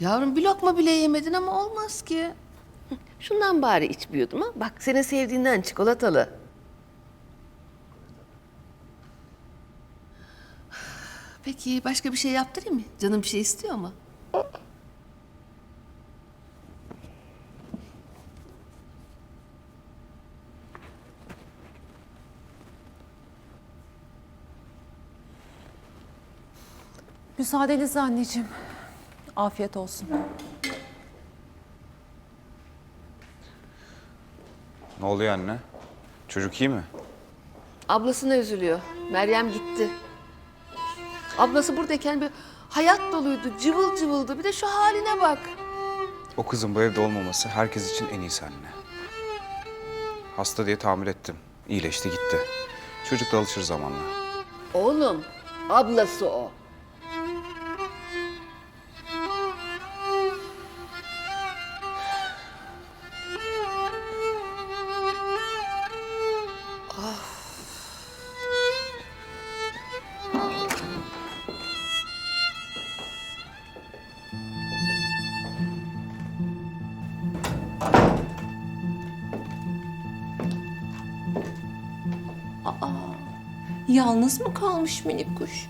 Yavrum bir lokma bile yemedin ama olmaz ki. Şundan bari iç bir yudum ha. Bak senin sevdiğinden çikolatalı. Peki başka bir şey yaptırayım mı? Canım bir şey istiyor mu? Müsaadenizle anneciğim. Afiyet olsun. Ne oluyor anne? Çocuk iyi mi? Ablasına üzülüyor. Meryem gitti. Ablası buradayken bir hayat doluydu, cıvıl cıvıldı. Bir de şu haline bak. O kızın bu evde olmaması herkes için en iyisi anne. Hasta diye tamir ettim. İyileşti gitti. Çocuk da alışır zamanla. Oğlum, ablası o. Yalnız mı kalmış minik kuş?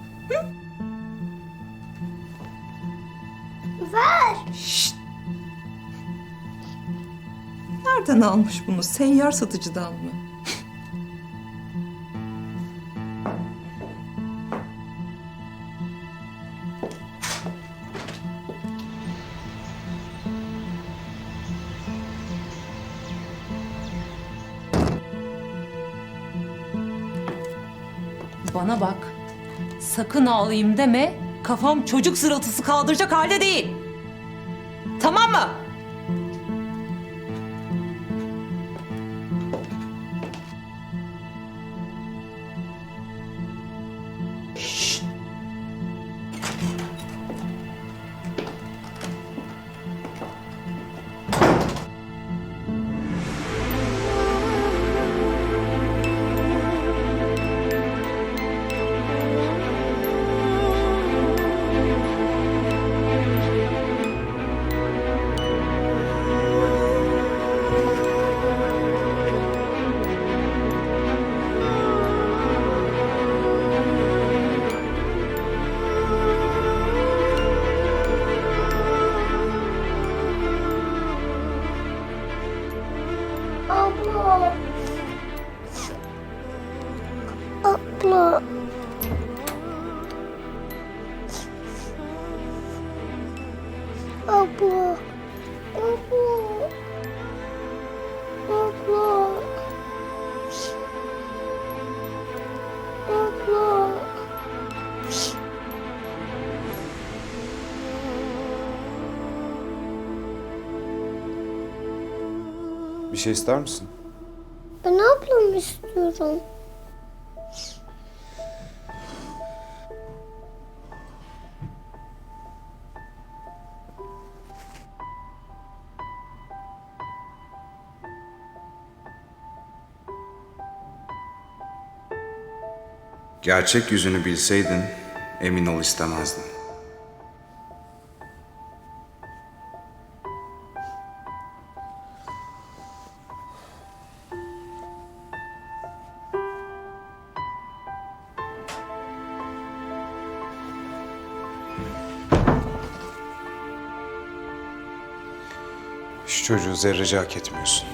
Nereden almış bunu? Seyyar satıcıdan mı? Bana bak. Sakın ağlayayım deme. Kafam çocuk sırıltısı kaldıracak halde değil. Tamam mı? Abla. Abla. Abla. Abla. Abla. Bir şey ister misin? Ablamı istiyorum. Gerçek yüzünü bilseydin emin ol istemezdin. Şu çocuğu zerrece hak etmiyorsun.